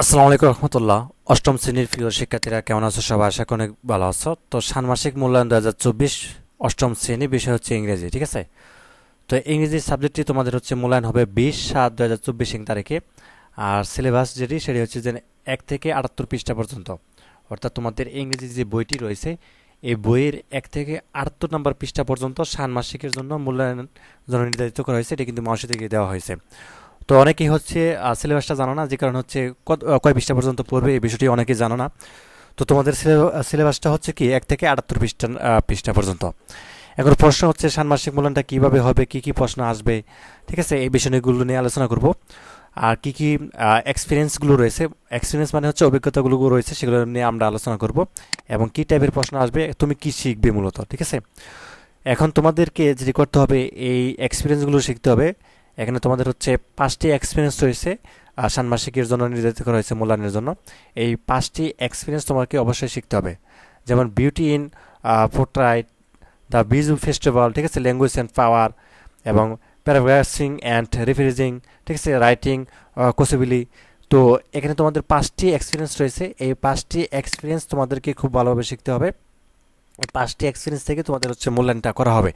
আসসালামু আলাইকুম রহমতুল্লাহ। অষ্টম শ্রেণির প্রিয় শিক্ষার্থীরা, কেমন আছো সবাই? আশা অনেক ভালো আছো। তো ষান্মাসিক মূল্যায়ন দু হাজার চব্বিশ অষ্টম শ্রেণি বিষয় হচ্ছে ইংরেজি, ঠিক আছে? তো ইংরেজি সাবজেক্টটি তোমাদের হচ্ছে মূল্যায়ন হবে বিশ সাত দু হাজার চব্বিশ তারিখে। আর সিলেবাস যেটি, সেটি হচ্ছে যে এক থেকে আটাত্তর পৃষ্ঠা পর্যন্ত। অর্থাৎ তোমাদের ইংরেজি যে বইটি রয়েছে, এই বইয়ের এক থেকে আটাত্তর নম্বর পৃষ্ঠা পর্যন্ত ষান্মাসিকের জন্য মূল্যায়ন জন্য নির্ধারিত করা হয়েছে। এটি কিন্তু মাসে থেকে দেওয়া হয়েছে। তো অনেকেই হচ্ছে সিলেবাসটা জানো না, যে কারণ হচ্ছে কয় পৃষ্ঠা পর্যন্ত পড়বে এই বিষয়টি অনেকেই জানো না। তো তোমাদের সিলেবাসটা হচ্ছে কি, এক থেকে আটাত্তর পৃষ্ঠা পৃষ্ঠা পর্যন্ত। এখন প্রশ্ন হচ্ছে, ষান্মাসিক মূল্যায়নটা কীভাবে হবে, কি কি প্রশ্ন আসবে? ঠিক আছে, এই বিষয়গুলো নিয়ে আলোচনা করব। আর কি কি এক্সপিরিয়েন্সগুলো রয়েছে এক্সপিরিয়েন্স মানে হচ্ছে অভিজ্ঞতাগুলো রয়েছে, সেগুলো নিয়ে আমরা আলোচনা করব। এবং কি টাইপের প্রশ্ন আসবে, তুমি কি শিখবে মূলত, ঠিক আছে? এখন তোমাদেরকে যেটি করতে হবে, এই এক্সপিরিয়েন্সগুলো শিখতে হবে। এখানে তোমাদের হচ্ছে পাঁচটি এক্সপিরিয়েন্স রয়েছে ষান্মাসিকের জন্য নির্ধারিত করা হয়েছে মূল্যায়নের জন্য। এই পাঁচটি এক্সপিরিয়েন্স তোমাকে অবশ্যই শিখতে হবে। যেমন beauty in portrait the Bizu festival ঠিক আছে ল্যাঙ্গুয়েজ অ্যান্ড পাওয়ার এবং প্যারাগ্রাফিং অ্যান্ড রিফ্রিজিং ঠিক আছে রাইটিং কোসিবিলি তো এখানে তোমাদের পাঁচটি এক্সপিরিয়েন্স রয়েছে। এই পাঁচটি এক্সপিরিয়েন্স তোমাদেরকে খুব ভালোভাবে শিখতে হবে। পাঁচটি এক্সপিরিয়েন্স থেকে তোমাদের হচ্ছে মূল্যায়নটা করা হবে,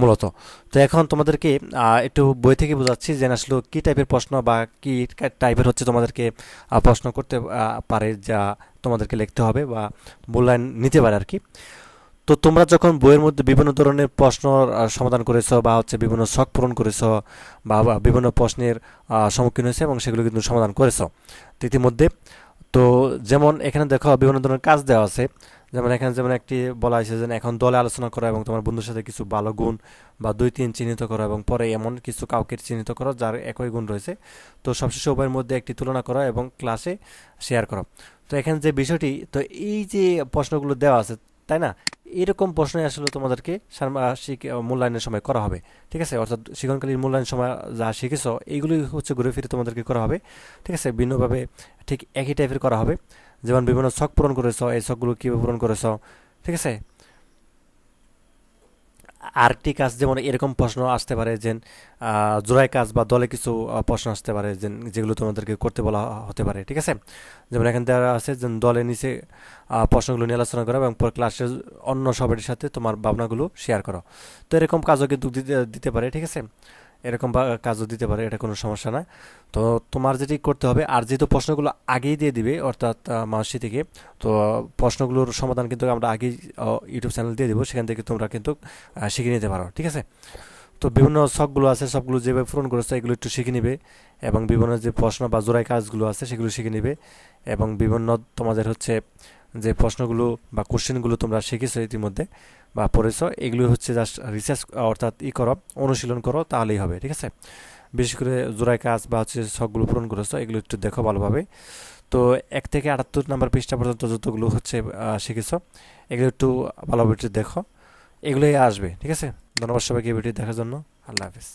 মূলত। তো এখন তোমাদেরকে একটু বই থেকে বোঝাচ্ছি যে আসলে কী টাইপের প্রশ্ন বা কী টাইপের হচ্ছে তোমাদেরকে প্রশ্ন করতে পারে যা তোমাদেরকে লিখতে হবে বা মূল্যায়ন নিতে পারে আর কি তো তোমরা যখন বইয়ের মধ্যে বিভিন্ন ধরনের প্রশ্ন সমাধান করেছ বা হচ্ছে বিভিন্ন শখ পূরণ করেছ বা বিভিন্ন প্রশ্নের সম্মুখীন হয়েছে এবং সেগুলো কিন্তু সমাধান করেছ ইতিমধ্যে। তো যেমন এখানে দেখো বিভিন্ন ধরনের কাজ দেওয়া আছে। যেমন এখানে যেমন একটি বলা হয়েছে যে এখন দলে আলোচনা করা এবং তোমার বন্ধুর সাথে কিছু ভালো গুণ বা দুই তিন চিহ্নিত করো এবং পরে এমন কিছু কাউকে চিহ্নিত করো যার একই গুণ রয়েছে। তো সবশেষে উভয়ের মধ্যে একটি তুলনা করো এবং ক্লাসে শেয়ার করো। তো এখানে যে বিষয়টি, তো এই যে প্রশ্নগুলো দেওয়া আছে, তাই না? এরকম প্রশ্নই আসলে তোমাদেরকে ষান্মাসিক মূল্যায়নের সময় করা হবে। ঠিক আছে? অর্থাৎ শিক্ষণকালীন মূল্যায়ন সময় যা শিখেছ এইগুলি হচ্ছে ঘুরে ফিরে তোমাদেরকে করা হবে। ঠিক আছে? ভিন্নভাবে ঠিক একই টাইপের করা হবে। যেমন বিভিন্ন শখ পূরণ করেছ, এই শখগুলো কীভাবে পূরণ করেছ? ঠিক আছে? আরেকটি কাজ যেমন এরকম প্রশ্ন আসতে পারে যে জোড়ায় কাজ বা দলে কিছু প্রশ্ন আসতে পারে যে, যেগুলো তোমাদেরকে করতে বলা হতে পারে, ঠিক আছে? যেমন এখান থেকে আছে যে, দলে নিচে প্রশ্নগুলো নিয়ে আলোচনা করো এবং পরে ক্লাসের অন্য সবার সাথে তোমার ভাবনাগুলো শেয়ার করো। তো এরকম কাজও কিন্তু দিতে পারে, ঠিক আছে? এরকম কাজও দিতে পারে, এটা কোনো সমস্যা না। তো তোমার যেটি করতে হবে, আর যেহেতু প্রশ্নগুলো আগেই দিয়ে দিবে, অর্থাৎ মাসি থেকে, তো প্রশ্নগুলোর সমাধান কিন্তু আমরা আগেই ইউটিউব চ্যানেল দিয়ে দেবো, সেখান থেকে তোমরা কিন্তু শিখে নিতে পারো, ঠিক আছে? তো বিভিন্ন শখগুলো আছে, সবগুলো যেভাবে পূরণ করেছে, এগুলো একটু শিখে নিবে, এবং বিভিন্ন যে প্রশ্ন বা জোড়াই কাজগুলো আছে, সেগুলো শিখে নিবে, এবং বিভিন্ন তোমাদের হচ্ছে যে প্রশ্নগুলো বা কোশ্চেনগুলো তোমরা শিখেছো ইতিমধ্যে বা পড়েছো, এগুলো হচ্ছে জাস্ট রিসার্চ অর্থাৎ ই করো, অনুশীলন করো, তাহলেই হবে, ঠিক আছে? বিশেষ করে জোড়াই কাজ বা হচ্ছে শখগুলো পূরণ করেছ, এগুলো একটু দেখো ভালোভাবে। তো এক থেকে আটাত্তর নাম্বার পৃষ্ঠা পর্যন্ত যতগুলো হচ্ছে শিখেছো, এগুলো একটু ভালোভাবে একটু দেখো, এগুলোই আসবে, ঠিক আছে? ধন্যবাদ সবাইকে ভিডিও দেখার জন্য, আল্লাহ হাফিজ।